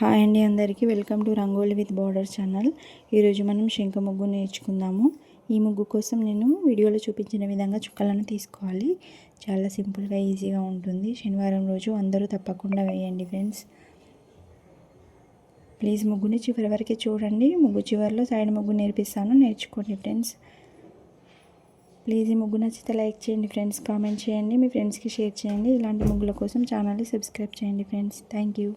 Hi అండి అందరికీ. Welcome to rangoli with border channel. ఈరోజు మనం శంఖ ముగ్గు నేర్చుకుందాము. ఈ ముగ్గు కోసం నేను వీడియోలో చూపించిన విధంగా చుక్కలను తీసుకోవాలి. చాలా సింపుల్గా ఈజీగా ఉంటుంది. శనివారం రోజు అందరూ తప్పకుండా వేయండి ఫ్రెండ్స్. ప్లీజ్ ముగ్గుని చివరి వరకే చూడండి. ముగ్గు చివరిలో సైడ్ ముగ్గు నేర్పిస్తాను. నేర్చుకోండి ఫ్రెండ్స్. ప్లీజ్ ఈ ముగ్గు నచ్చితే లైక్ చేయండి ఫ్రెండ్స్. కామెంట్ చేయండి. మీ ఫ్రెండ్స్కి షేర్ చేయండి. ఇలాంటి ముగ్గుల కోసం ఛానల్ని సబ్స్క్రైబ్ చేయండి ఫ్రెండ్స్. Thank you.